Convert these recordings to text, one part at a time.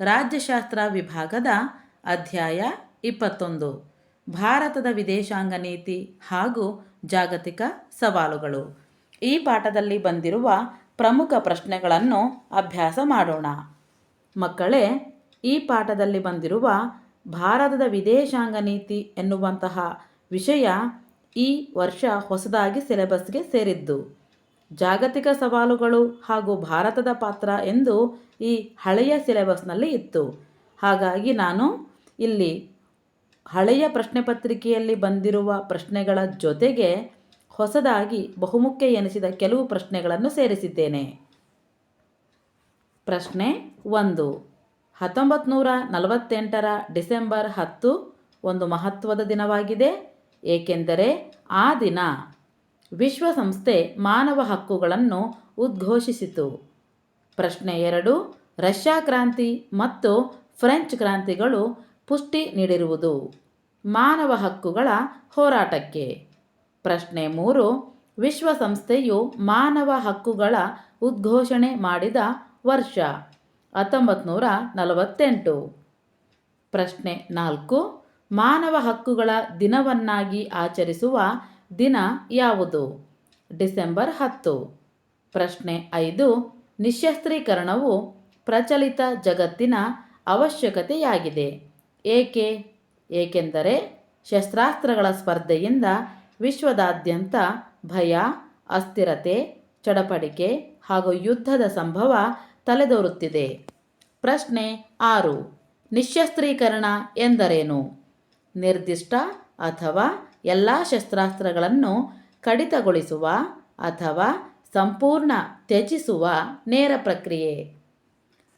ರಾಜ್ಯಶಾಸ್ತ್ರ ವಿಭಾಗದ ಅಧ್ಯಾಯ ಇಪ್ಪತ್ತೊಂದು. ಭಾರತದ ವಿದೇಶಾಂಗ ನೀತಿ ಹಾಗೂ ಜಾಗತಿಕ ಸವಾಲುಗಳು. ಈ ಪಾಠದಲ್ಲಿ ಬಂದಿರುವ ಪ್ರಮುಖ ಪ್ರಶ್ನೆಗಳನ್ನು ಅಭ್ಯಾಸ ಮಾಡೋಣ. ಮಕ್ಕಳೇ, ಈ ಪಾಠದಲ್ಲಿ ಬಂದಿರುವ ಭಾರತದ ವಿದೇಶಾಂಗ ನೀತಿ ಎನ್ನುವಂತಹ ವಿಷಯ ಈ ವರ್ಷ ಹೊಸದಾಗಿ ಸಿಲೆಬಸ್ಗೆ ಸೇರಿದ್ದು. ಜಾಗತಿಕ ಸವಾಲುಗಳು ಹಾಗೂ ಭಾರತದ ಪಾತ್ರ ಎಂದು ಈ ಹಳೆಯ ಸಿಲೆಬಸ್ನಲ್ಲಿ ಇತ್ತು. ಹಾಗಾಗಿ ನಾನು ಇಲ್ಲಿ ಹಳೆಯ ಪ್ರಶ್ನೆ ಪತ್ರಿಕೆಯಲ್ಲಿ ಬಂದಿರುವ ಪ್ರಶ್ನೆಗಳ ಜೊತೆಗೆ ಹೊಸದಾಗಿ ಬಹುಮುಖ್ಯ ಎನಿಸಿದ ಕೆಲವು ಪ್ರಶ್ನೆಗಳನ್ನು ಸೇರಿಸಿದ್ದೇನೆ. ಪ್ರಶ್ನೆ ಒಂದು ಹತ್ತೊಂಬತ್ತು ನೂರ ನಲವತ್ತೆಂಟರ ಡಿಸೆಂಬರ್ ಹತ್ತು ಒಂದು ಮಹತ್ವದ ದಿನವಾಗಿದೆ. ಏಕೆಂದರೆ ಆ ದಿನ ವಿಶ್ವಸಂಸ್ಥೆ ಮಾನವ ಹಕ್ಕುಗಳನ್ನು ಉದ್ಘೋಷಿಸಿತು. ಪ್ರಶ್ನೆ ಎರಡು, ರಷ್ಯಾ ಕ್ರಾಂತಿ ಮತ್ತು ಫ್ರೆಂಚ್ ಕ್ರಾಂತಿಗಳು ಪುಷ್ಟಿ ನೀಡಿರುವುದು ಮಾನವ ಹಕ್ಕುಗಳ ಹೋರಾಟಕ್ಕೆ. ಪ್ರಶ್ನೆ ಮೂರು, ವಿಶ್ವಸಂಸ್ಥೆಯು ಮಾನವ ಹಕ್ಕುಗಳ ಉದ್ಘೋಷಣೆ ಮಾಡಿದ ವರ್ಷ ಹತ್ತೊಂಬತ್ತು ನೂರ ನಲವತ್ತೆಂಟು. ಪ್ರಶ್ನೆ ನಾಲ್ಕು, ಮಾನವ ಹಕ್ಕುಗಳ ದಿನವನ್ನಾಗಿ ಆಚರಿಸುವ ದಿನ ಯಾವುದು? ಡಿಸೆಂಬರ್ ಹತ್ತು. ಪ್ರಶ್ನೆ ಐದು. ನಿಶಸ್ತ್ರೀಕರಣವು ಪ್ರಚಲಿತ ಜಗತ್ತಿನ ಅವಶ್ಯಕತೆಯಾಗಿದೆ. ಏಕೆ? ಏಕೆಂದರೆ ಶಸ್ತ್ರಾಸ್ತ್ರಗಳ ಸ್ಪರ್ಧೆಯಿಂದ ವಿಶ್ವದಾದ್ಯಂತ ಭಯ, ಅಸ್ಥಿರತೆ, ಚಡಪಡಿಕೆ ಹಾಗೂ ಯುದ್ಧದ ಸಂಭವ ತಲೆದೋರುತ್ತಿದೆ. ಪ್ರಶ್ನೆ ಆರು. ನಿಶಸ್ತ್ರೀಕರಣ ಎಂದರೇನು? ನಿರ್ದಿಷ್ಟ ಅಥವಾ ಎಲ್ಲ ಶಸ್ತ್ರಾಸ್ತ್ರಗಳನ್ನು ಕಡಿತಗೊಳಿಸುವ ಅಥವಾ ಸಂಪೂರ್ಣ ತ್ಯಜಿಸುವ ನೇರ ಪ್ರಕ್ರಿಯೆ.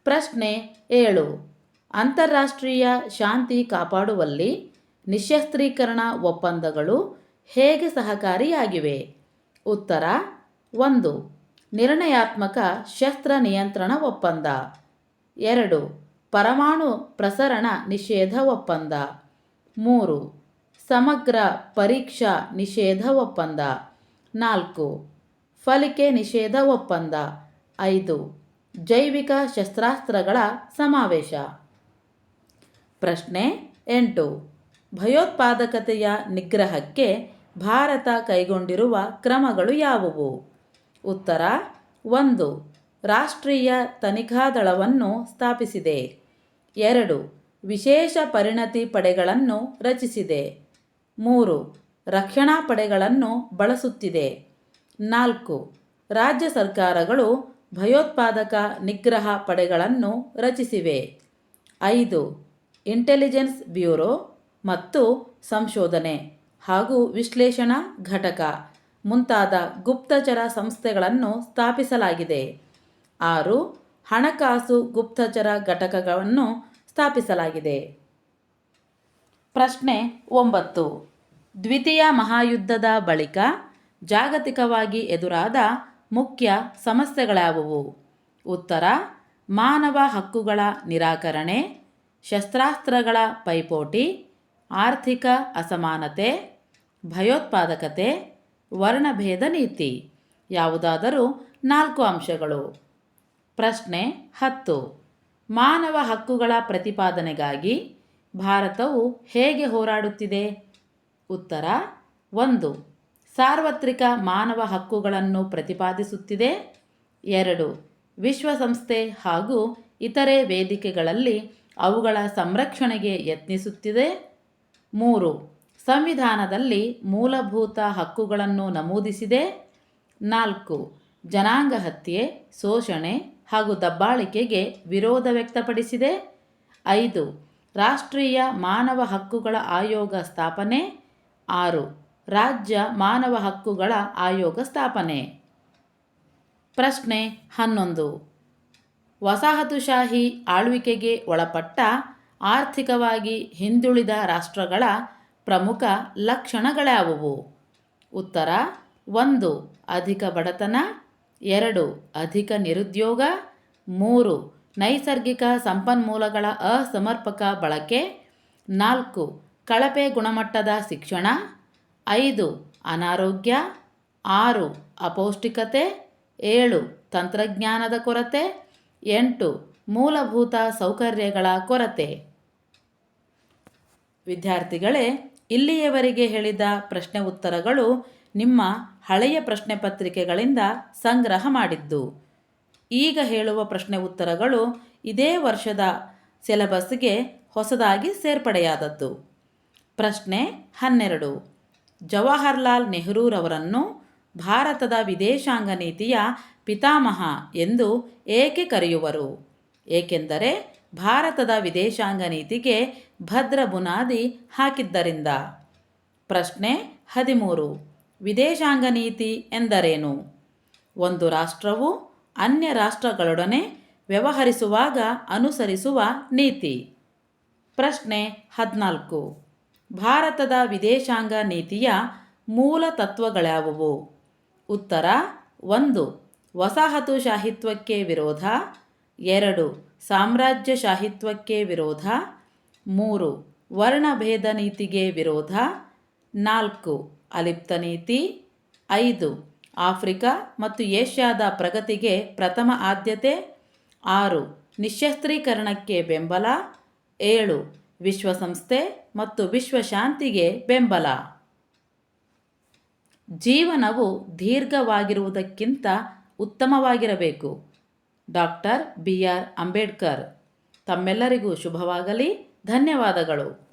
ಪ್ರಶ್ನೆ ಏಳು. ಅಂತಾರಾಷ್ಟ್ರೀಯ ಶಾಂತಿ ಕಾಪಾಡುವಲ್ಲಿ ನಿಶಸ್ತ್ರೀಕರಣ ಒಪ್ಪಂದಗಳು ಹೇಗೆ ಸಹಕಾರಿಯಾಗಿವೆ? ಉತ್ತರ, ಒಂದು. ನಿರ್ಣಯಾತ್ಮಕ ಶಸ್ತ್ರ ನಿಯಂತ್ರಣ ಒಪ್ಪಂದ. ಎರಡು. ಪರಮಾಣು ಪ್ರಸರಣ ನಿಷೇಧ ಒಪ್ಪಂದ. ಮೂರು. ಸಮಗ್ರ ಪರೀಕ್ಷಾ ನಿಷೇಧ ಒಪ್ಪಂದ. ನಾಲ್ಕು. ಫಲಿಕೆ ನಿಷೇಧ ಒಪ್ಪಂದ. ಐದು. ಜೈವಿಕ ಶಸ್ತ್ರಾಸ್ತ್ರಗಳ ಸಮಾವೇಶ. ಪ್ರಶ್ನೆ ಎಂಟು. ಭಯೋತ್ಪಾದಕತೆಯ ನಿಗ್ರಹಕ್ಕೆ ಭಾರತ ಕೈಗೊಂಡಿರುವ ಕ್ರಮಗಳು ಯಾವುವು? ಉತ್ತರ, ಒಂದು. ರಾಷ್ಟ್ರೀಯ ತನಿಖಾ ದಳವನ್ನು ಸ್ಥಾಪಿಸಿದೆ. ಎರಡು. ವಿಶೇಷ ಪರಿಣತಿ ಪಡೆಗಳನ್ನು ರಚಿಸಿದೆ. ಮೂರು, ರಕ್ಷಣಾ ಪಡೆಗಳನ್ನು ಬಳಸುತ್ತಿದೆ. ನಾಲ್ಕು, ರಾಜ್ಯ ಸರ್ಕಾರಗಳು ಭಯೋತ್ಪಾದಕ ನಿಗ್ರಹ ಪಡೆಗಳನ್ನು ರಚಿಸಿವೆ. ಐದು, ಇಂಟೆಲಿಜೆನ್ಸ್ ಬ್ಯೂರೋ ಮತ್ತು ಸಂಶೋಧನೆ ಹಾಗೂ ವಿಶ್ಲೇಷಣಾ ಘಟಕ ಮುಂತಾದ ಗುಪ್ತಚರ ಸಂಸ್ಥೆಗಳನ್ನು ಸ್ಥಾಪಿಸಲಾಗಿದೆ. ಆರು, ಹಣಕಾಸು ಗುಪ್ತಚರ ಘಟಕಗಳನ್ನು ಸ್ಥಾಪಿಸಲಾಗಿದೆ. ಪ್ರಶ್ನೆ ಒಂಬತ್ತು ದ್ವಿತೀಯ ಮಹಾಯುದ್ಧದ ಬಳಿಕ ಜಾಗತಿಕವಾಗಿ ಎದುರಾದ ಮುಖ್ಯ ಸಮಸ್ಯೆಗಳಾವುವು? ಉತ್ತರ, ಮಾನವ ಹಕ್ಕುಗಳ ನಿರಾಕರಣೆ, ಶಸ್ತ್ರಾಸ್ತ್ರಗಳ ಪೈಪೋಟಿ, ಆರ್ಥಿಕ ಅಸಮಾನತೆ, ಭಯೋತ್ಪಾದಕತೆ, ವರ್ಣಭೇದ ನೀತಿ. ಯಾವುದಾದರೂ ನಾಲ್ಕು ಅಂಶಗಳು. ಪ್ರಶ್ನೆ ಹತ್ತು. ಮಾನವ ಹಕ್ಕುಗಳ ಪ್ರತಿಪಾದನೆಗಾಗಿ ಭಾರತವು ಹೇಗೆ ಹೋರಾಡುತ್ತಿದೆ? ಉತ್ತರ, ಒಂದು. ಸಾರ್ವತ್ರಿಕ ಮಾನವ ಹಕ್ಕುಗಳನ್ನು ಪ್ರತಿಪಾದಿಸುತ್ತಿದೆ. ಎರಡು. ವಿಶ್ವಸಂಸ್ಥೆ ಹಾಗೂ ಇತರೆ ವೇದಿಕೆಗಳಲ್ಲಿ ಅವುಗಳ ಸಂರಕ್ಷಣೆಗೆ ಯತ್ನಿಸುತ್ತಿದೆ. ಮೂರು. ಸಂವಿಧಾನದಲ್ಲಿ ಮೂಲಭೂತ ಹಕ್ಕುಗಳನ್ನು ನಮೂದಿಸಿದೆ. ನಾಲ್ಕು. ಜನಾಂಗ ಹತ್ಯೆ, ಶೋಷಣೆ ಹಾಗೂ ದಬ್ಬಾಳಿಕೆಗೆ ವಿರೋಧ ವ್ಯಕ್ತಪಡಿಸಿದೆ. ಐದು. ರಾಷ್ಟ್ರೀಯ ಮಾನವ ಹಕ್ಕುಗಳ ಆಯೋಗ ಸ್ಥಾಪನೆ. ಆರು. ರಾಜ್ಯ ಮಾನವ ಹಕ್ಕುಗಳ ಆಯೋಗ ಸ್ಥಾಪನೆ. ಪ್ರಶ್ನೆ ಹನ್ನೊಂದು. ವಸಾಹತುಶಾಹಿ ಆಳ್ವಿಕೆಗೆ ಒಳಪಟ್ಟ ಆರ್ಥಿಕವಾಗಿ ಹಿಂದುಳಿದ ರಾಷ್ಟ್ರಗಳ ಪ್ರಮುಖ ಲಕ್ಷಣಗಳ್ಯಾವುವು ಉತ್ತರ, ಒಂದು, ಅಧಿಕ ಬಡತನ, ಎರಡು, ಅಧಿಕ ನಿರುದ್ಯೋಗ, ಮೂರು, ನೈಸರ್ಗಿಕ ಸಂಪನ್ಮೂಲಗಳ ಅಸಮರ್ಪಕ ಬಳಕೆ, ನಾಲ್ಕು ಕಳಪೆ ಗುಣಮಟ್ಟದ ಶಿಕ್ಷಣ, ಐದು, ಅನಾರೋಗ್ಯ, ಆರು, ಅಪೌಷ್ಟಿಕತೆ, ಏಳು, ತಂತ್ರಜ್ಞಾನದ ಕೊರತೆ, ಎಂಟು, ಮೂಲಭೂತ ಸೌಕರ್ಯಗಳ ಕೊರತೆ. ವಿದ್ಯಾರ್ಥಿಗಳೇ, ಇಲ್ಲಿಯವರೆಗೆ ಹೇಳಿದ ಪ್ರಶ್ನೆ ಉತ್ತರಗಳು ನಿಮ್ಮ ಹಳೆಯ ಪ್ರಶ್ನೆ ಪತ್ರಿಕೆಗಳಿಂದ ಸಂಗ್ರಹ ಮಾಡಿದ್ದು. ಈಗ ಹೇಳುವ ಪ್ರಶ್ನೆ ಉತ್ತರಗಳು ಇದೇ ವರ್ಷದ ಸಿಲೆಬಸ್ಗೆ ಹೊಸದಾಗಿ ಸೇರ್ಪಡೆಯಾದದ್ದು. ಪ್ರಶ್ನೆ ಹನ್ನೆರಡು. ಜವಾಹರ್ಲಾಲ್ ನೆಹರೂರವರನ್ನು ಭಾರತದ ವಿದೇಶಾಂಗ ನೀತಿಯ ಪಿತಾಮಹ ಎಂದು ಏಕೆ ಕರೆಯುವರು? ಏಕೆಂದರೆ ಭಾರತದ ವಿದೇಶಾಂಗ ನೀತಿಗೆ ಭದ್ರ ಬುನಾದಿ ಹಾಕಿದ್ದರಿಂದ. ಪ್ರಶ್ನೆ ಹದಿಮೂರು. ವಿದೇಶಾಂಗ ನೀತಿ ಎಂದರೇನು? ಒಂದು ರಾಷ್ಟ್ರವು ಅನ್ಯ ರಾಷ್ಟ್ರಗಳೊಡನೆ ವ್ಯವಹರಿಸುವಾಗ ಅನುಸರಿಸುವ ನೀತಿ. ಪ್ರಶ್ನೆ ಹದಿನಾಲ್ಕು. ಭಾರತದ ವಿದೇಶಾಂಗ ನೀತಿಯ ಮೂಲ ತತ್ವಗಳ್ಯಾವುವು ಉತ್ತರ, ಒಂದು ವಸಾಹತುಶಾಹಿತ್ವಕ್ಕೆ ವಿರೋಧ, ಎರಡು ಸಾಮ್ರಾಜ್ಯಶಾಹಿತ್ವಕ್ಕೆ ವಿರೋಧ, ಮೂರು ವರ್ಣಭೇದ ನೀತಿಗೆ ವಿರೋಧ, ನಾಲ್ಕು, ಅಲಿಪ್ತ ನೀತಿ, ಐದು, ಆಫ್ರಿಕಾ ಮತ್ತು ಏಷ್ಯಾದ ಪ್ರಗತಿಗೆ ಪ್ರಥಮ ಆದ್ಯತೆ, ಆರು ನಿಶಸ್ತ್ರೀಕರಣಕ್ಕೆ ಬೆಂಬಲ, ಏಳು, ವಿಶ್ವಸಂಸ್ಥೆ ಮತ್ತು ವಿಶ್ವಶಾಂತಿಗೆ ಬೆಂಬಲ. ಜೀವನವು ದೀರ್ಘವಾಗಿರುವುದಕ್ಕಿಂತ ಉತ್ತಮವಾಗಿರಬೇಕು. Doctor B. ಆರ್. ಅಂಬೇಡ್ಕರ್ ತಮ್ಮೆಲ್ಲರಿಗೂ ಶುಭವಾಗಲಿ. ಧನ್ಯವಾದಗಳು.